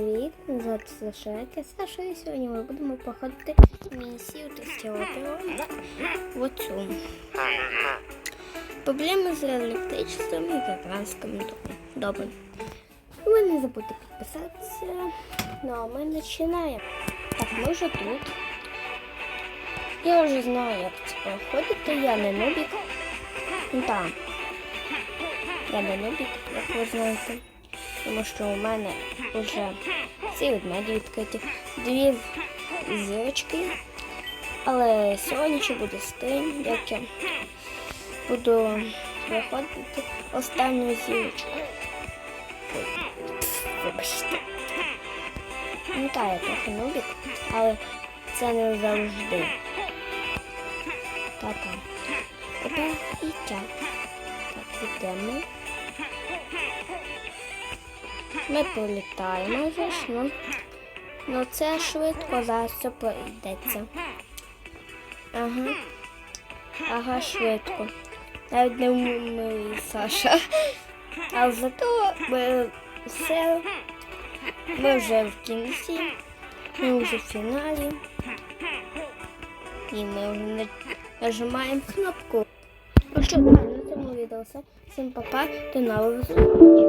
Привіт, мене звати Саша, Саша, і сьогодні ми будемо проходити місію тестіоперу в оцю. Проблеми з електричеством і гражданським домом. Добре. Ви не забудьте підписатися. Ну, а ми починаємо. Так, ми вже тут. Я вже знаю, як це проходити. Я не нубік. Ну так. Я не нубік, як ви знаєте. Тому що у мене вже всі ведмеді відкриті, дві зірочки. Але сьогодні ще буде стрім, як я буду виходити останню зірочку. Вибачте. Ну так, я трохи нубік, але це не завжди. Та-та. Тепер і так. Так, йдемо. Ми політаємо ж, ну. Ну це швидко зараз все пройдеться. Ага. Ага, швидко. Навіть не вмий Саша. А зато ми все. Ми вже в кінці. Ми вже в фіналі. І ми вже нажимаємо кнопку. Ну що, на цьому відео все. Всім па-па, до нових зустрічей.